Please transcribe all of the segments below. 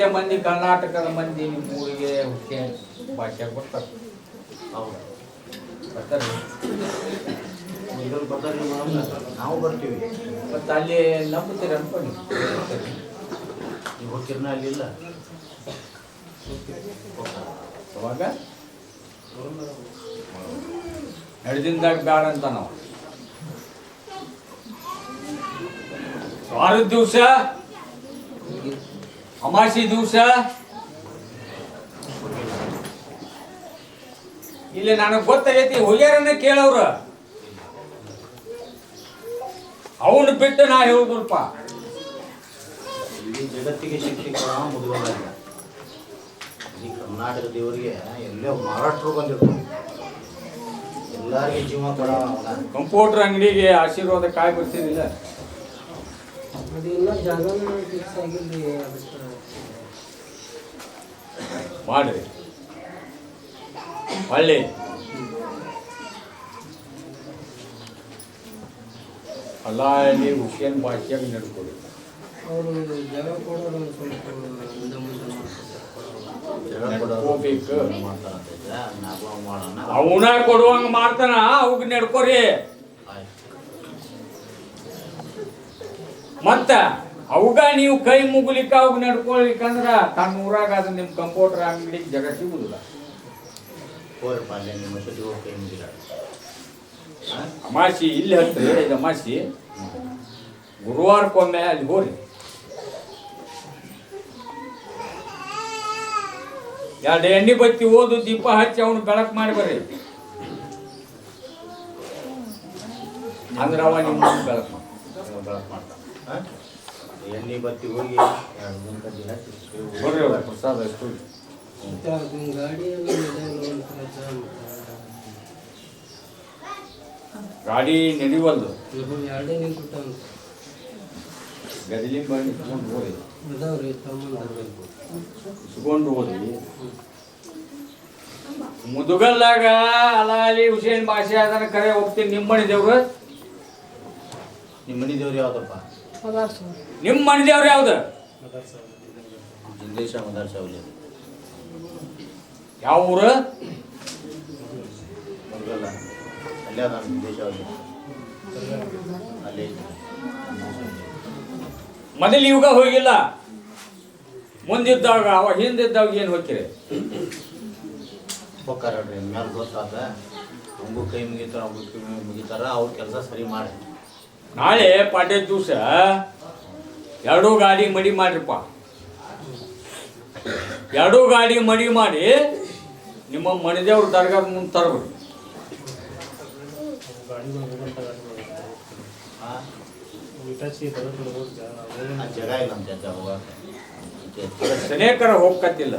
ಇಷ್ಟೇ ಮಂದಿ ಕರ್ನಾಟಕದ ಮಂದಿ ನಿಮ್ಮ ಊರಿಗೆ ಹುಸೇನ್ ಭಾಷೆ ಬರ್ತಾರೆ ಹೌದು. ಬರ್ತಾರೆ. ಇದ್ರಲ್ಲಿ ಬರ್ತಾರೆ ನಾವು ಬರ್ತೀವಿ. ಮತ್ತು ಅಲ್ಲಿ ನಂಬುತ್ತೀರ ಅನ್ಕೊಂಡು ನೀವು ಹೋಗ್ತಿರ್ನ ಅಲ್ಲಿಲ್ಲ ಅವಾಗ? ನಡೆದಿಂದಾಗ ಬೇಡ ಅಂತ ನಾವು. ವಾರದ ದಿವಸ? ಅಮಾಸಿ ದಿವಸ? ಇಲ್ಲಿ ನನಗೆ ಗೊತ್ತಾಗೈತಿ ಹೋಗ್ಯಾರನ್ನ ಕೇಳವ್ರ ಅವನು ಬಿಟ್ಟು ನಾ ಹೇಳುದಪ್ಪ ಇಡೀ ಜಗತ್ತಿಗೆ ಶಿಕ್ಷಕರ ಮುದುಗಲ್ಲ ಈ ಕರ್ನಾಟಕ ದೇವರಿಗೆ ಎಲ್ಲೇ ಮಹಾರಾಷ್ಟ್ರ ಬಂದಿರ್ತಾರೆ. ಎಲ್ಲರಿಗೆ ಜೀವ ಕೊಡ ಕಂಪ್ಯೂಟರ್ ಅಂಗಡಿಗೆ ಆಶೀರ್ವಾದ ಕಾಯಿ ಅದೆಲ್ಲ ಜಾಗ ಫಿಕ್ಸ್ ಅದಕ್ಕೆ ಮಾಡ್ರಿ ಒಳ್ಳೆ. ಅಲ್ಲ ನೀವು ಹುಷೇನ್ ಭಾಷೆಯಾಗ ನಡ್ಕೊಡಿ ಅವನ ಕೊಡುವಂಗ ಮಾಡ್ತಾನ ಅವ್ಗ ನಡ್ಕೋರಿ. ಮತ್ತ? ಅವಾಗ ನೀವು ಕೈ ಮುಗ್ಲಿಕ್ಕ ಅವಾಗ ನಡ್ಕೊಳ್ಲಿಕ್ಕಂದ್ರ ತನ್ನ ಊರಾಗ ಅದು ನಿಮ್ಮ ಕಂಪ್ಯೂಟರ್ ಅಂಗಡಿಗೆ ಜಗ ಸಿಗುದಿಲ್ಲ. ಅಮಾಸಿ ಇಲ್ಲಿ ಹತ್ರಿ ಇದು ಅಮಾಸಿ. ಗುರುವಾರಕ್ಕೊಮ್ಮೆ ಅಲ್ಲಿ ಹೋರಿ. ಎರಡು ಎಣ್ಣೆ ಬತ್ತಿ ಓದು ದೀಪ ಹಚ್ಚಿ ಅವನು ಬೆಳಕು ಮಾಡಿ ಬರ್ರಿ. ಅಂದ್ರೆ ಅವ ನಿಮ್ಮ ಬೆಳಕು ಬೆಳಕು ಮಾಡ್ತಾನೆ. ಹಾಂ ಎಣ್ಣೆ ಬತ್ತಿ ಹೋಗಿ ಪ್ರಸಾದ ಎಷ್ಟು ಗಾಡಿ ನಡಿವಲ್ದು ಗದಿಲಿ ಬಂದು ತಗೊಂಡು ಹೋಗಿ ಇಸ್ಕೊಂಡು ಹೋಗಿ ಮುದುಗಲ್ಲಾಗ ಅಲಾಲಿ ಹುಸೇನ್ ಭಾಷೆ ಅದನ್ನ ಕರೆ ಹೋಗ್ತೀನಿ. ನಿಮ್ಮ ಮನೆ ದೇವ್ರು? ನಿಮ್ಮ ಮನೆ ದೇವ್ರು ಯಾವ್ದಪ್ಪ? ನಿಮ್ಮ ಮನೆ ದೇವ್ರು ಯಾವ್ದು? ಜಿಂದೇಶ ಮದರ್ಸ ಅವಲಿ ಯಾವ ಊರು? ಮುರುಗಲ್ಲ ಅಲ್ಲೇ ಅದ ಜಿಂದೇಶ ಅವಲಿ ಅಲ್ಲೇ. ಮೊದಲು ಇವಾಗ ಹೋಗಿಲ್ಲ. ಮುಂದಿದ್ದಾಗ ಅವ ಹಿಂದಿದ್ದಾಗ ಏನು ಹೋಗ್ತೀರಿ? ಹೋಗ್ತಾರ ಮ್ಯಾಲೆ ಗೊತ್ತಾದ ಅವಂಗೂ ಕೈ ಮುಗಿತಾರ ಅವ್ಗೂ ಕೈ ಮುಗಿತಾರ ಅವ್ರ ಕೆಲಸ ಸರಿ ಮಾಡಿ ನಾಳೆ ಪಾಡ್ಯದ ದಿವಸ ಎರಡೂ ಗಾಡಿ ಮಡಿ ಮಾಡ್ರಿಪ್ಪ. ಎರಡೂ ಗಾಡಿ ಮಡಿ ಮಾಡಿ ನಿಮ್ಮ ಮನೆದೇವ್ರ ದರ್ಗಾದ ಮುಂದೆ ಹೋಗಕ್ಕೆ. ಸನೇಕರ ಹೋಗ್ಕತ್ತಿಲ್ಲ.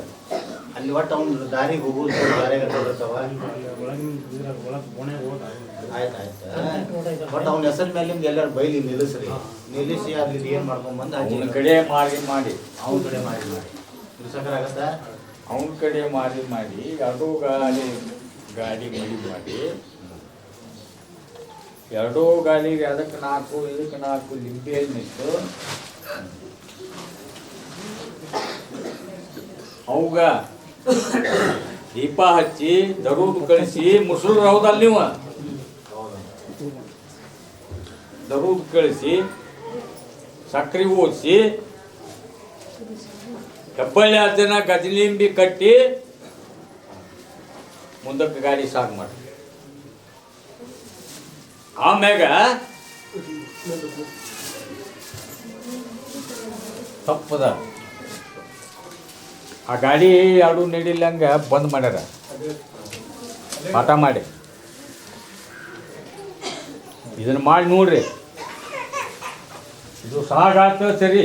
ಅಲ್ಲಿ ಒಟ್ಟು ಅವ್ನು ದಾರಿಗೆ ಹೋಗೋದು ದಾರಿ ತಗೊಳ್ತಾವ ಆಯ್ತು ಆಯ್ತು. ಬಟ್ ಅವ್ನ ಹೆಸರು ಮೇಲಿಂದ ಎಲ್ಲಾರು ಬೈಲಿ ನಿಲ್ಲಿಸ್ರಿ. ನಿಲ್ಲಿಸಿ ಅಲ್ಲಿ ಏನು ಮಾಡ್ಕೊಂಬಂದು ಅವನ ಕಡೆ ಮಾಡಿ ಮಾಡಿ. ಅವ್ನ ಕಡೆ ಮಾಡಿ ಮಾಡಿ. ನಿಲ್ಸಕ್ಕಾಗತ್ತಾ ಅವನ ಕಡೆ ಮಾಡಿ ಮಾಡಿ. ಎರಡೂ ಗಾಡಿ ಗಾಡಿ ಮಾಡಿ ಮಾಡಿ. ಎರಡೂ ಗಾಡಿಗೆ ಅದಕ್ಕೆ ನಾಲ್ಕು ಇದಕ್ಕೆ ನಾಲ್ಕು ಲಿಂಬೆ ಹಣ್ಣಿಟ್ಟು ಅವಾಗ ದೀಪ ಹಚ್ಚಿ, ದರೂದ್ ಕಳಿಸಿ ಮುಸುಳ್ರು ಹೌದಲ್ಲ ನೀವು ಹೌದು ದರೂದ್ ಕಳಿಸಿ, ಸಕ್ರೆ ಓದಿಸಿ, ಹೆಬ್ಬಳ್ಳಿ ಜನ ಗಜಲಿಂಬಿ ಕಟ್ಟಿ, ಮುಂದಕ್ಕೆ ಗಾಡಿ ಸಾಕು ಮಾಡಿ. ಆಮ್ಯಾಗ ತಪ್ಪದ. ಆ ಗಾಡಿ ಎರಡು ನೀಡಿಲ್ಲಂಗೆ ಬಂದ್ ಮಾಡ್ಯಾರ. ಪಾಠ ಮಾಡಿ. ಇದನ್ನ ಮಾಡಿ ನೋಡ್ರಿ. ಇದು ಸಾಗಾತ ಸರಿ.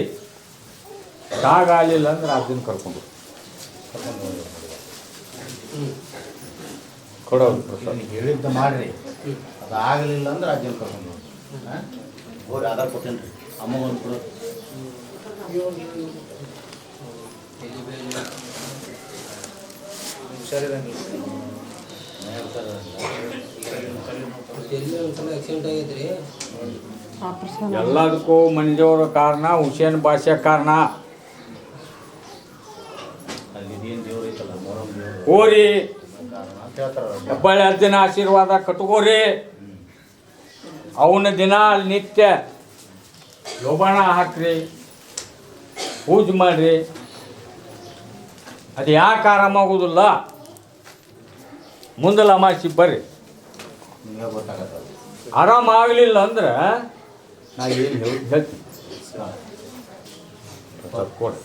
ಸಾಗಾಗಲಿಲ್ಲ ಅಂದ್ರೆ ಅದನ್ನ ಕರ್ಕೊಂಡು ಕೊಡೋದು. ನೀನು ಹೇಳಿದ್ದ ಮಾಡ್ರಿ. ಅದು ಆಗಲಿಲ್ಲ ಅಂದ್ರೆ ಅಜ್ಜನ ಕರ್ಕೊಂಡು ಹೋಗಿ ಆಧಾರ್ ಕೊಟ್ಟೇನೆ ರೀ ಅಮ್ಮಗೊಂದು ಕೊಡು ಎಲ್ಲಿ ಎಲ್ಲದಕ್ಕೂ ಮನೆದೇವರ ಕಾರಣ, ಹುಸೇನ್ ಭಾಷೆ ಕಾರಣ. ಕೋರಿ, ಹೆಬ್ಬಳ್ಳಿ ಅಜ್ಜನ ಆಶೀರ್ವಾದ ಕಟ್ಕೋರಿ. ಅವನ ದಿನ ನಿತ್ಯ ಲೋಬಾಣ ಹಾಕ್ರಿ, ಪೂಜೆ ಮಾಡ್ರಿ. ಅದು ಯಾಕೆ ಆರಾಮಾಗೋದಿಲ್ಲ? ಮುಂದಲ ಅಮಾಸಿ ಬರ್ರಿ. ಆರಾಮಾಗಲಿಲ್ಲ ಅಂದ್ರೆ ನಾ ಏನು ಹೇಳಿ ಹೇಳ್ತೀನಿ. ಕೊಡಿ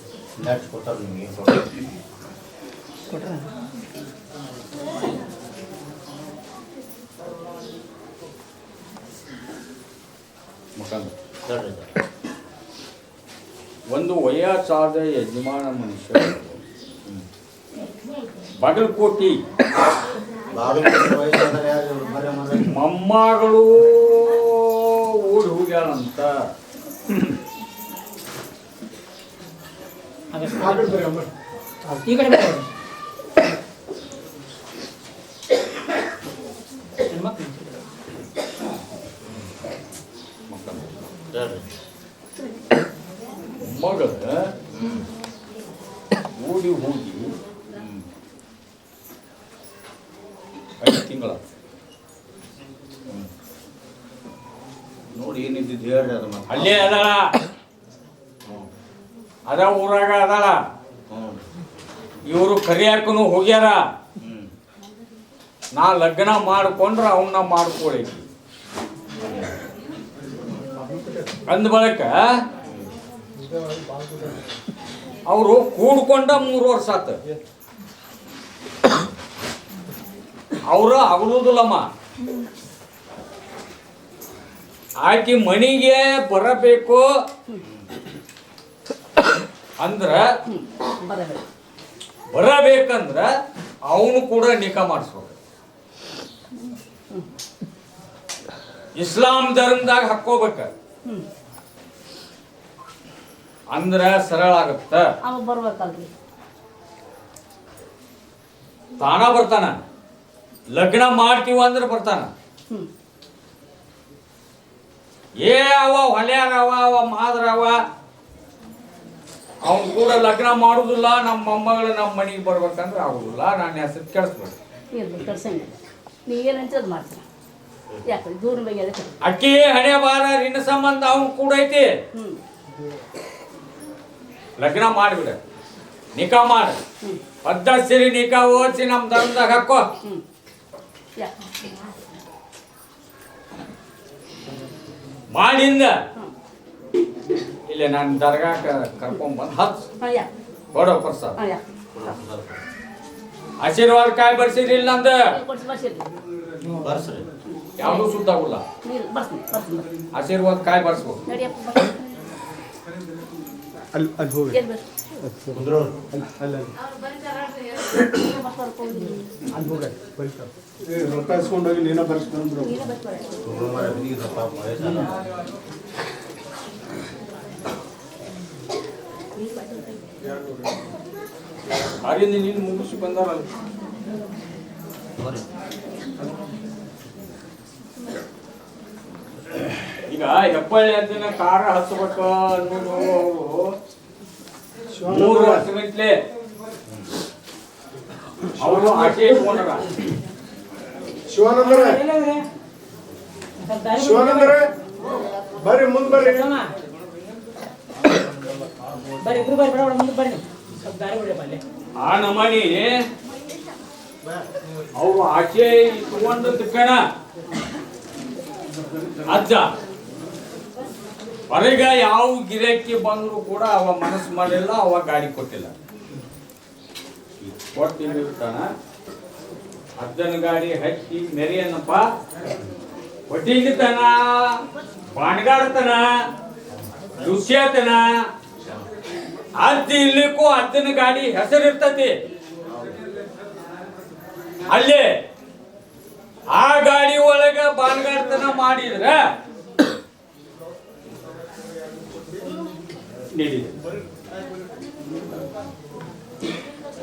ಒಂದು ವಯಸ್ಸಾದ ಯಜಮಾನ ಮನುಷ್ಯ ಬಾಗಲಕೋಟಿ. ಮೊಮ್ಮಗಳು ಓಡಿ ಹೋಗ್ಯಾಳಂತ. ಈ ಕಡೆ ಬರ್ರಿ. ಹೆಣ್ಮಕ್ಳು. ಹೇಳ್ರಿ ಮಗಳ ಓಡಿ ಹೋಗಿ ಐದು ತಿಂಗಳ ನೋಡಿ ಏನಿದ್ದು ಹೇಳ್ರಿ ಅದು ಮತ್ತೆ ಅಲ್ಲೇ ಅದಾಳ ಅದ ಊರಾಗ ಅದಾಳ. ಇವರು ಕರಿಯಾಕನು ಹೋಗ್ಯಾರ. ನಾ ಲಗ್ನ ಮಾಡ್ಕೊಂಡ್ರ ಅವನ್ನ ಮಾಡ್ಕೊಳ್ಳಿ ಅಂದ ಬಳಿಕ ಅವರು ಕೂಡ್ಕೊಂಡ ಮೂರು ವರ್ಷ ಆತ. ಅವರು ಅಗಲುದಿಲ್ಲಮ್ಮ ಆಕಿ ಮಣಿಗೆ ಬರಬೇಕು. ಅಂದ್ರ. ಬರಬೇಕಂದ್ರ ಅವನು ಕೂಡ ನಿಕಾ ಮಾಡಿಸ್ಬೇಕು. ಇಸ್ಲಾಂ ಧರ್ಮದಾಗ ಹಾಕೋಬೇಕ. ಅಂದ್ರ ಸರಳ ಆಗತ್ತ. ತಾನ ಬರ್ತಾನ. ಲಗ್ನ ಮಾಡ್ತೀವ ಅಂದ್ರೆ ಬರ್ತಾನ. ಏ ಅವ ಹೊಲ್ಯಾರವ ಅವ ಮಾದ್ರವ ಅವನ್ ಕೂಡ ಲಗ್ನ ಮಾಡುದಿಲ್ಲ ನಮ್ಮ ಮೊಮ್ಮಗಳು ನಮ್ಮ ಮನೆಗೆ ಬರ್ಬೇಕಂದ್ರೆ ಆಗುದಿಲ್ಲ. ನಾನು ಹೆಸರು ಇರ್ಲಿ ಕಳ್ಸಂಗಿಲ್ಲ ನೀ ಏನು ಮಾಡ್ತೀನಿ ಯಾಕೆ ದೂರ ಬಗ್ಗೆ ಅದಕ್ಕೆ ಅಕ್ಕಿ ಹಣೆ ಬಾರ ನಿನ್ನ ಸಂಬಂಧ ಅವನ್ ಕೂಡ ಐತಿ. ಹ್ಞೂ ಲಗ್ನ ಮಾಡಿಬಿಡ. ನಿಕಾ ಮಾಡ. ಪದ್ಧತಿ ಸಿರಿ ನಿಕಾ ಓದಿಸಿ ನಮ್ಮ ಧರ್ಮದಾಗ ಹಾಕೋ. ಹ್ಞೂ ಯಾಕೆ? ಮಾಡಿಂದ. ಇಲ್ಲಿ ನಾನು ದರ್ಗಾಕ ಕರ್ಕೊಂಡ್ ಬಂದು ಹತ್. ಹಾಂ ಯಾಕೆ ಕೊಡೋ ಪ್ರಸಾದ ಆಶೀರ್ವಾದ ಕಾಯಿ ಬರ್ಸಿರಿಲ್ಲ ಇಲ್ಲ ಅಂದ ಬರ್ಸಿರಿ. ಬರ್ಸ್ರಿ. ಯಾವುದು ಸುದ್ದಾಗುಲ್ಲ ಆಶೀರ್ವಾದ ಕಾಯಿ ಬರ್ಸ್ಬೇಕು ಬರ್ತೀನಿ ಅಲ್ಲಿ ಅಲ್ಲಿ ಹೋಗಿ. ಅಲ್ಲಿ ಹೋಗಿ ಇಸ್ಕೊಂಡೋಗಿ ನೀನ ಬರ್ಸ್ಕೊಂಡ್ರು ನೀನೇ ಬಸ್ ಬರ ಕುಂದ್ರು ಮರ ಬಿದ್ದಿದ್ದು ಪಾಪ ವಯಸ್ಸಾದ ಅರಿಂದ ನೀನು ಮುಗಿಸಿ ಬಂದಾರಲ್ಲ ಈಗ ಹೆಬ್ಬಳ್ಳಿ ಅಂತ ಕಾರ ಹಚ್ಬೇಕ ಅನ್ನೋದು ಅವರು ಮೂರು ವರ್ಷಗಟ್ಲೆ ಅವರು. ಆಚೆ ಇಟ್ಕೊಂಡಾರ ಶಿವಾನಂದರೇ ಶಿವಾನಂದರೇ ಬರ್ರಿ ಮುಂದೆ ಬರ್ರಿ. ಬರ್ರಿ, ಇಬ್ರು ಬರ್ರಿ ಬೇಡ ಮುಂದೆ ಬರ್ರಿ. ಸ್ವಲ್ಪ ದಾರಿ ಬಿಡ್ರಿ ಅಲ್ಲಿ. ಆ ನಮನಿ, ಅವರು ಆಸೆ ಇಟ್ಕೊಂಡದ್ದು ಕಣ ಅಜ್ಜ, ಹೊರಗ ಯಾವ ಗಿರಾಕಿ ಬಂದ್ರು ಕೂಡ ಅವ ಮನಸ್ಸು ಮಾಡಿಲ್ಲ, ಅವ ಗಾಡಿ ಕೊಟ್ಟಿಲ್ಲ. ಕೊಟ್ಟಿರ್ತಾನ ಅಜ್ಜನ ಗಾಡಿ ಹಚ್ಚಿ ಮೆರಿಯನ್ನಪ್ಪ ಒಟ್ಟಿಗಿತನ ಬಾಣಗಾಡ್ತನ, ದುಷ್ಯತನ. ಅಜ್ಜ ಇಲ್ಲಿಕ್ಕೂ ಅಜ್ಜನ ಗಾಡಿ ಹೆಸರಿರ್ತತಿ ಅಲ್ಲಿ, ಆ ಗಾಡಿ ಒಳಗ ಬಾಣಗಾಡ್ತನ ಮಾಡಿದ್ರ.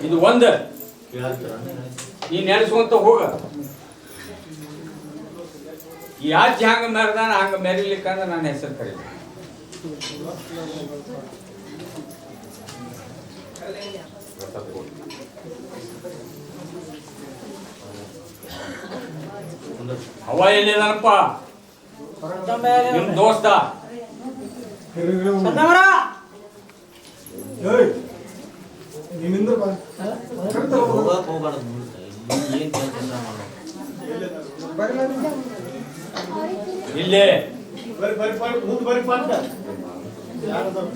ಇದು ಒಂದ. ನೀ ನೆನೆಸ್ಕೊಂತ ಹೋಗ. ಈ ಆಚೆ ಹಂಗ ಮೆರೆದಾನ ಹಂಗ ಮೆರಿಲಿಕ್ಕಂದ್ರೆ ನನ್ನ ಹೆಸರು ಕರೀಲಿ. ಅವ ಏನಿಲ್ಲಪ್ಪ ನಿಮ್ ದೋಸ್ತ. ಇಲ್ಲೇ. ಬರಿ ಬರಿ ಬರಿ ಮುಂದೆ ಬರಿ ಪಾಠ ಯಾರು ಬರಿ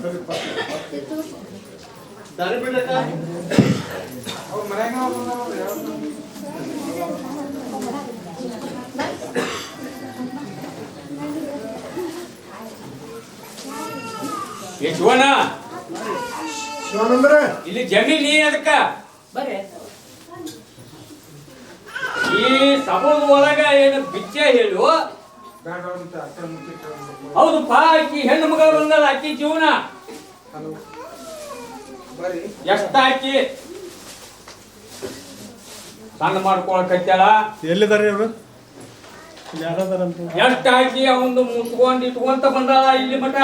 ದಾರಿ ಬಿಡಕ ಅವ್ರ ಮನ್ಯಾಗ ಇಲ್ಲಿ ಜಮೀನ್ ನೀ ಅದಕ್ಕ. ಬರ್ರಿ. ಈ ಸಭದ ಒಳಗ ಏನು ಬಿಚ್ಚ ಹೇಳು? ಹೌದಪ್ಪ ಆಕಿ ಹೆಣ್ಣು ಮಗಳು ಬಂದಲ್ಲ ಆಕಿ ಜೀವನ. ಎಷ್ಟ ಆಕಿ? ಸಣ್ಣ ಮಾಡ್ಕೊಳಕತ್ತಾಳ ಎಲ್ಲಿದ್ದಾರೆ ಇವರು? ಯಾರದಾರಂತ? ಎಷ್ಟ ಹಾಕಿ ಅವಂದು ಮುಟ್ಕೊಂಡು ಇಟ್ಕೊಂತ ಬಂದಾಳ ಇಲ್ಲಿ ಮಠ.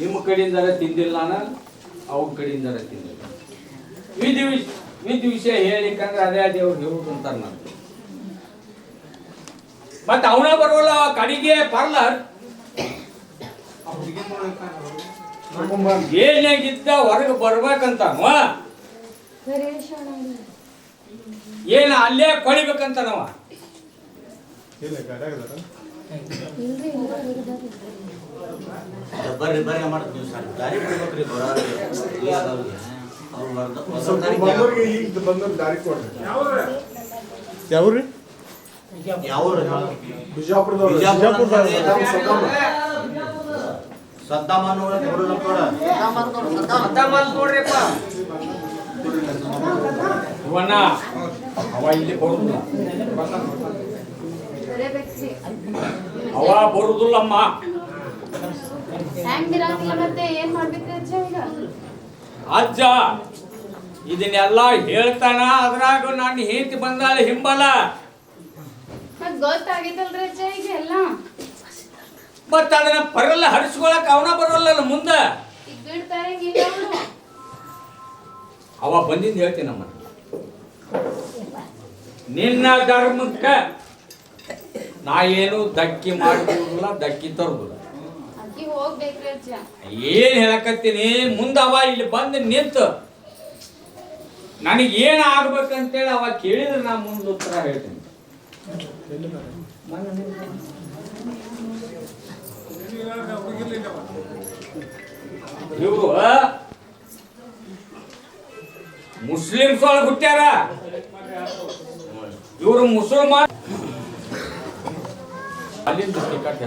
ನಿಮ್ಮ ಕಡೆಯಿಂದರ ತಿಂದಿಲ್ಲ ನಾನು ಅವ್ರ ಕಡೆಯಿಂದರ ತಿಂದಿಲ್ಲ. ವಿಧಿ ವಿಷ ವಿಧಿ ವಿಷಯ ಹೇಳಿಕಂದ್ರೆ ಅದೇ ದೇವ್ರು ಹೇಳುದು ಅಂತಾರೆ ನಾನು. ಮತ್ತೆ ಅವನ ಬರೋಲ್ಲ ಅವ ಕಡೆಗೆ ಪಾರ್ಲರ್. ಏನಾಗಿದ್ದ ಹೊರಗೆ ಬರ್ಬೇಕಂತಾನವ? ಏನ ಅಲ್ಲೇ ಕೊಳಿಬೇಕಂತಾನವ? ಇಲ್ಲ ಗಾಡ್ಯಾಗದಾರ ಬರ್ರಿ ಬರ್ರಿ ಮಾಡ್ತೀವಿ ನೀವು ಸರ್ ದಾರಿ ಬಿಡ್ಬೇಕ್ರಿ ಬರೋರಿಗೆ. ಯಾವ್ರಿ? ಅವ್ರು ಬರ್ದ- ಹೊಸ ಸ್ವಲ್ಪ ದಾರಿಗೆ ಬಂದವ್ರಿಗೆ ಈಗ ಬಂದವ್ರು ದಾರಿ ಕೊಡ್ರಿ ಯಾವ್ರಿ ಯಾವ್ರು ಬಿಜಾಪುರದವ್ರು ಬಿಜಾಪುರ ಬಿಜಾಪುರದವ್ರು ಸದ್ದಾಮ. ಸದ್ದಾಮ ಅನ್ನೋರು ನೋಡಲ್ಲ ನೋಡ ಇವನ್ನ ಅವ ಇಲ್ಲಿ ಬರುದಿಲ್ಲ. ಅವ ಬರುದಿಲ್ಲಮ್ಮ. ಮತ್ತೆ ಏನ್ ಅಜ್ಜ ಈಗ? ಅಜ್ಜ ಇದನ್ನೆಲ್ಲ ಹೇಳ್ತಾನ ಅದ್ರಾಗ ನಾನು ಹೆಂಡತಿ ಬಂದಾಳ ಹಿಂಬಲ. ಗೊತ್ತಾಗಿತ್ತಲ್ರಿ ಅಜ್ಜ ಈಗ ಎಲ್ಲ. ಮತ್ತ ಅದನ್ನ ಬರಲ್ಲ ಹರಿಸ್ಕೊಳಕ್ ಅವನ ಬರಲ್ಲ ಮುಂದ. ಅವ ಬಂದಿಂದ ಹೇಳ್ತೀನಮ್ಮ ನಿನ್ನ ಧರ್ಮಕ್ಕ ನಾ ಏನು ದಕ್ಕಿ ಮಾಡಿಲ್ಲ ದಕ್ಕಿ ತರುದಿಲ್ಲ. ಏನ್ ಹೇಳಕತ್ತೀನಿ? ಮುಂದ ಅವ ಇಲ್ಲಿ ಬಂದು ನಿಂತು ನನಗೆ ಏನ್ ಆಗ್ಬೇಕಂತೇಳಿ ಅವ ಕೇಳಿದ್ರೆ ನಾ ಮುಂದೆ ಉತ್ತರ ಹೇಳ್ತೀನಿ. ಇವರು ಮುಸ್ಲಿಮ್ಸ್ ಒಳಗೆ ಹುಟ್ಟ್ಯಾರ? ಇವರು ಮುಸಲ್ಮಾನ್? ಅಲ್ಲಿಂದ ತಿಕ್ಕಟ್ಟ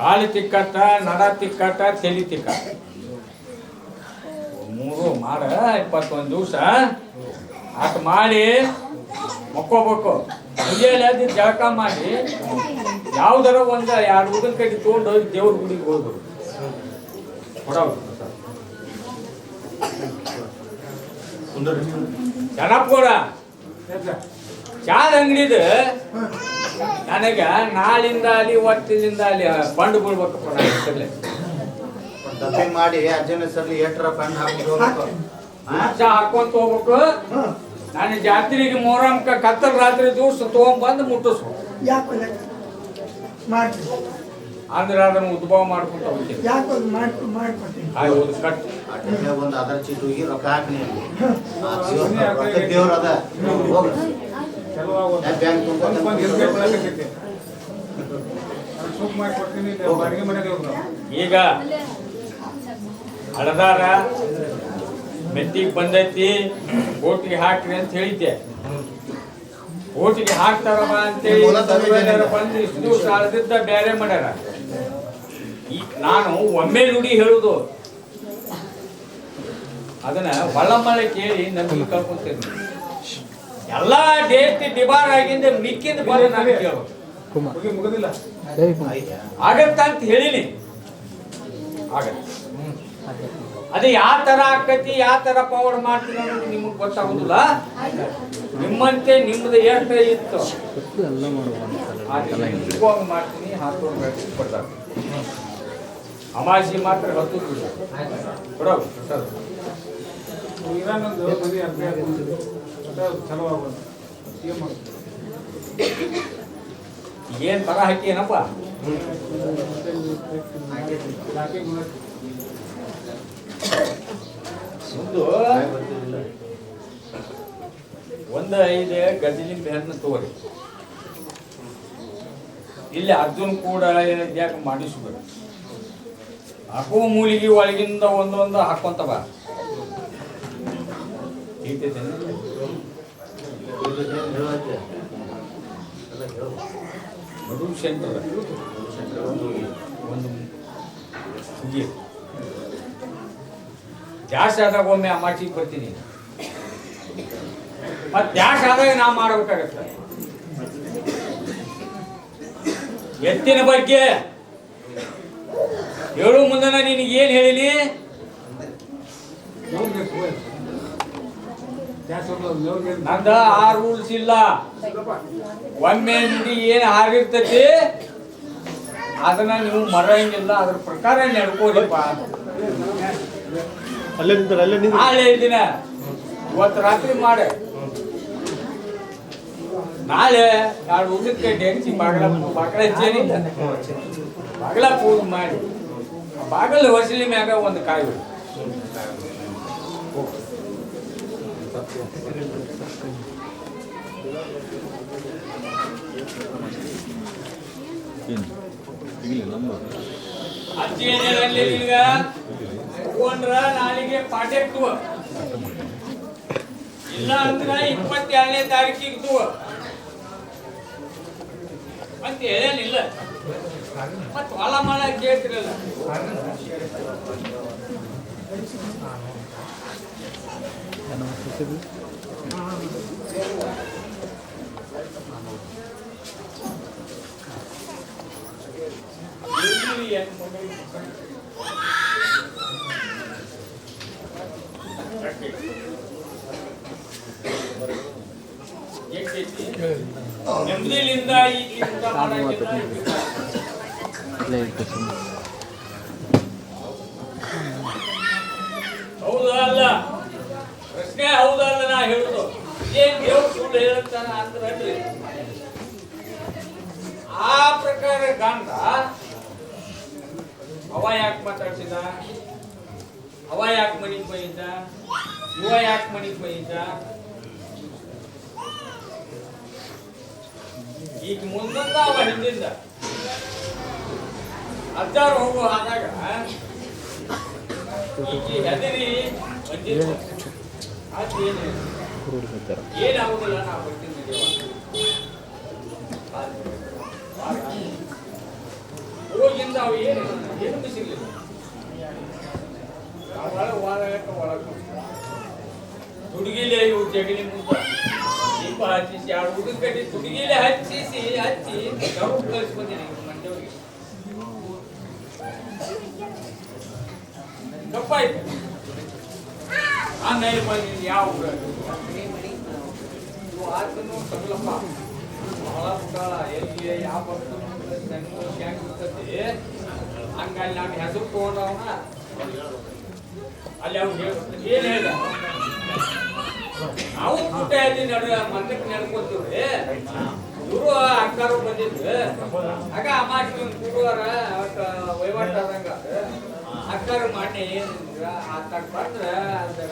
ಕಾಲು ತಿಕ್ಕಟ್ಟ ನಡ ತಿಕ್ಕಟ್ಟ ತಲಿ ತಿಕ್ಕಟ್ಟ ಮೂರು ಮಾಡ, ಇಪ್ಪತ್ತೊಂದು ದಿವಸ. ಅಟ್ ಮಾಡಿ, ಮಕ್ಕೋಬೇಕು. ಮುಂಜಾನೆ ಜಳಕ ಮಾಡಿ. ಯಾವ್ದಾರ ಒಂದ ಎರಡು ಉದನ್ ಕಟ್ಟಿ ತೊಗೊಂಡು ಹೋಗಿ ದೇವ್ರ ಗುಡಿಗೆ ಹೋಗ್ಬೋದು ಕೊಡೋದು ಚಾದ ಅಂಗಡಿ ಇದು ನನಗ ನಾಳಿಂದ ಅಲ್ಲಿ ಒತ್ತಿನಿಂದ ಅಲ್ಲಿ ಬಂಡು ಬೀಳ್ಬೇಕಪ್ಪ ನಾನು ಒಂದು ಡಬ್ಬಿಂಗ್ ಮಾಡಿ ಅಜ್ಜನ ಹೆಸರಲ್ಲಿ ಏಟ್ರ ಫ್ಯಾನ್ ಹಾಕೊಂಡು ಚಾ ಹಾಕೊಂತ ಹೋಗ್ಬೇಕು. ನಾನು ಜಾತ್ರೆಗೆ ಮೂರಂಕ ಕತ್ತಲ್ ರಾತ್ರಿ ದಿವಸ ತಗೊಂಡ್ಬಂದು ಮುಟ್ಟಿಸ್ಬೇಕು ಅಂದ್ರೆ ಅದನ್ನ ಉದ್ಭವ ಮಾಡ್ಕೊಂತ ಹೋಗ್ತೀನಿ. ಯಾಕೆ ಅದು ಮಾಡ್ಕೊ ಮಾಡ್ಕೊಡ್ತೀನಿ ಆಯ್ ಓದ್ ಕಟ್ ಆ ಒಂದು ಆಧಾರ್ ಚೀಟ್ ಹೋಗಿ ರೊಕ್ಕ ಹಾಕಿ ದೇವ್ರ ಅದ. ಬ್ಯಾಂಕ್ ಈಗ ಹಳದಾರ ಮೆತ್ತಿಗೆ ಬಂದೈತಿ ಬೋಟಿಗೆ ಹಾಕ್ರಿ ಅಂತ ಹೇಳಿದ್ದೆ. ಓಟಿಗೆ ಹಾಕ್ತಾರಮ್ಮ ಅಂತೇಳಿ ಸರ್ವೇಯರ್ ಬಂದು ಇಷ್ಟು ದಿವಸ ಅಳ್ದಿದ್ದ ಬೇರೆ ಮಾಡ್ಯಾರ. ಈ ನಾನು ಒಮ್ಮೆ ನುಡಿ ಹೇಳುದು. ಅದನ್ನ ಹೊಳ್ಳಮಳೆ ಕೇಳಿ ನಂಬಿಕೆ ಕಳ್ಕೊತೇನೆ. ಎಲ್ಲಾ ಡೇಟ್ ಡಿಬಾರ್ ಆಗಿಂದ ಮಿಕ್ಕಿಂದ ಬರೋ ನಾನು ಕೇಳು. ಮುಗುದಿಲ್ಲ ಆಗತ್ತ ಅಂತ ಹೇಳಿನಿ. ಆಗತ್ತ. ಅದೇ ಯಾವ ತರ ಆಕತಿ ಯಾವ ತರ ಪವರ್ ಮಾಡ್ತೀನಿ ಅನ್ನೋದು ನಿಮಗೆ ಗೊತ್ತಾಗುದಿಲ್ಲ? ನಿಮ್ಮಂತೆ ನಿಮ್ಮದು ಎಷ್ಟು ಇತ್ತು. ಮಾಡ್ತೀನಿ ಹಾಕೊಂಡು ಕೊಡ್ತಾರೆ. ಅಮಾಸಿ ಮಾತ್ರ ಹತ್ತು ಇರಾನೊಂದು ಮನೆ ಚಲೋ ಏನ್ ತರ ಹಾಕಿ ಏನಪ್ಪ? ಒಂದು ಒಂದು ಐದು ಗಜಲಿಂದ ಹೆಣ್ಣು ತೋರಿ. ಇಲ್ಲಿ ಅರ್ಜುನ್ ಕೂಡ ಯಾಕೆ ಮಾಡಿಸ್ಬೇಕು ಹಾಕುವ ಮೂಲಿಗೆ ಒಳಗಿಂದ ಒಂದೊಂದು ಹಾಕೊಂತ ಬಾ. ಸೆಂಟರ್ ಒಂದು ಜಾಸ್ತಿ ಆದಾಗ ಒಮ್ಮೆ ಅಮಾಚಿಗೆ ಬರ್ತೀನಿ. ಮತ್ತೆ ಜಾಸ್ತಿ ಆದಾಗ ನಾವು ಮಾಡ್ಬೇಕಾಗತ್ತೆ. ಎತ್ತಿನ ಬಗ್ಗೆ ಹೇಳು ಮುಂದನ ನಿನಗೆ ಏನು ಹೇಳಿನಿ? ನಂದ ಆ ರೂಲ್ಸ್ ಇಲ್ಲ. ಒಮ್ಮೆ ನಿಮಗೆ ಏನು ಆಗಿರ್ತೈತಿ ಅದನ್ನ ನೀವು ಮರಂಗಿಲ್ಲ ಅದ್ರ ಪ್ರಕಾರ ನಡ್ಕೋರಿಪ್ಪ. ಅಲ್ಲೇ ನಿಂತಾರೆ ಅಲ್ಲೇ ಇವತ್ತು ರಾತ್ರಿ ಮಾಡೆ. ನಾಳೆ ಎರಡು ಊಟಕ್ಕೆ ಡೆಂಚಿ ಬಾಗಲ ಬಾಗಲ ಚೇರಿ ಬಾಗಲ ಪೂಜೆ ಮಾಡಿ. ಬಾಗಲ ಹೊಸಲಿ ಮ್ಯಾಗ ಒಂದು ಕಾಯಿ ನಿನ್ಗ ತಗೊಂಡ್ರ ನಾಳೆಗೆ ಪಾಠಕ್ಕೆ ಇಲ್ಲ ಅಂದ್ರ ಇಪ್ಪತ್ತೆರಡನೇ ತಾರೀಕಿಗೆ ತಗೋ ಮತ್ತೆ ಹೇಳೇನಿಲ್ಲ ಮತ್ ಹೊಲ ಮಳ ಕೇಳ್ತಿರಲ್ಲ ಎಲ್ಲಿ ಏನ್ ಎಷ್ಟೈತಿ? ನೆಮ್ಮದಿಲಿಂದ. ಹೌದಾ ಅಲ್ಲ ಪ್ರಶ್ನೆ ಹೌದಾ ಅಲ್ಲ ನಾ ಹೇಳುದು ಏನ್ ದೇವ್ರ ಸುಳ್ಳು ಹೇಳುತ್ತಾನ ಅಂದ್ರೆ ಆ ಪ್ರಕಾರ ಗಂಡ ಅವ ಯಾಕೆ ಮಾತಾಡ್ಸಿದ ಅವ ಯಾಕೆ ಮನಿಗ್ ಬೈದ ಇವ ಯಾಕೆ ಮನಿಗ್ ಬೈದ ಈಗ ಮುಂದಿಂದ ಅವ ಹಿಂದಿಂದ. ಅಜ್ಜಾರು ಹೋಗು ಆದಾಗ ಹೆದರಿ ಏನಾಗುದಿಲ್ಲ ನಾವು ಬರ್ತೀನಿ ಹೋಗಿಂದ ಅವು ಏನು ಏನು ಸಿಗಲಿಲ್ಲ ಒಳಗೆ ಒಳಗ ತುಡುಗಿಲೆ ಇವು ಜಗಲಿ ಮುಂದೆ. ದೀಪ ಹಚ್ಚಿಸಿ ಎರಡು ಹುಡುಗ ಕಟ್ಟಿ ತುಡುಗಿಲೆ ಹಚ್ಚಿಸಿ ಹಚ್ಚಿ ಗರು ಕಳಿಸಿ ಬಂದಿನಿ ಮಂಡ್ಯವ್ರಿಗೆ ತಪ್ಪಾಯ್ತು ಆಮೇಲೆ ಬಂದಿದ್ದು ಯಾವ ಊರ ಇವು ಆತನು ತಗಲಪ್ಪ ಬಹಳ ಮುಟ್ಟಾಳ ಎಲ್ಲಿ ಯಾವ ಭಕ್ತನು ಸಣ್ಣ ಗ್ಯಾಂಗ್ ಇರ್ತೈತಿ ಹಂಗಾಗಿ ನಾನು ಹೆಸರು ತಗೊಂಡವನ ಅಲ್ಲಿ ಅವ್ನು ಹೇಳ್ ಏನ್ ಹೇಳ್ದ ನಾವು ಪುಟ್ಟ ಹತ್ತಿ ನಡುವೆ ಮಂದಕ್ಕೆ ನೆನ್ಕೊಂತೀವ್ರಿ ಇವರು ಅಕ್ಕಾರು ಬಂದಿದ್ರು. ಆಗ ಅಮಾಶಿ ಗುರುವಾರ ವಹಿವಾಟು ಆದಂಗ ಅಕ್ಕಾರ ಮಾಡಿ ಏನು ಆ ಅದರ ಬಂದ್ರೆ ಅದರ